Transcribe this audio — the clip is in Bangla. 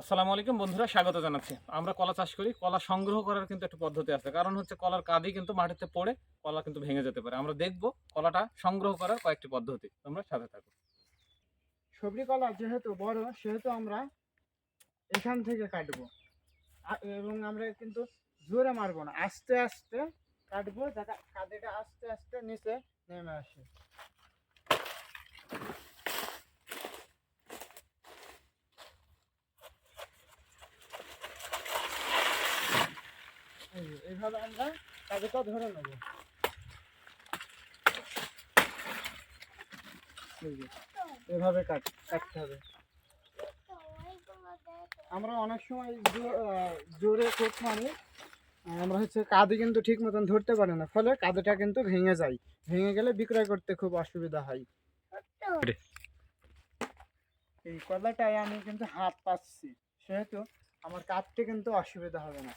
আসসালামু আলাইকুম বন্ধুরা, স্বাগত জানাচ্ছি। আমরা কলা চাষ করি, কলা সংগ্রহ করার কিন্তু একটা পদ্ধতি আছে। কারণ হচ্ছে কলার কাঁদি কিন্তু মাটিতে পড়ে, কলা কিন্তু ভেঙে যেতে পারে। আমরা দেখব কলাটা সংগ্রহ করার কয়েকটি পদ্ধতি। তোমরা সাথে থাকো। সবজি কলা যেহেতু বড়, সেহেতু আমরা এখান থেকে কাটবো। এবং আমরা কিন্তু জোরে মারবো না। আস্তে আস্তে কাটবো, যাতে কাঁদিটা আস্তে আস্তে নিচে নেমে আসে। এইভাবে আমরা কাঁদিটা ধরে নেব। এভাবে কাট, কাটতে হবে। আমরা অনেক সময় জোরে কোপ মারি। আমরা হচ্ছে কাঁদে কিন্তু ঠিক মতন ধরতে পারি না, ফলে কাঁদটা কিন্তু ভেঙে যায়। ভেঙে গেলে বিক্রয় করতে খুব অসুবিধা হয়। এই কলাটায় আমি কিন্তু হাত পাচ্ছি সেহেতু আমার কাটতে কিন্তু অসুবিধা হবে না।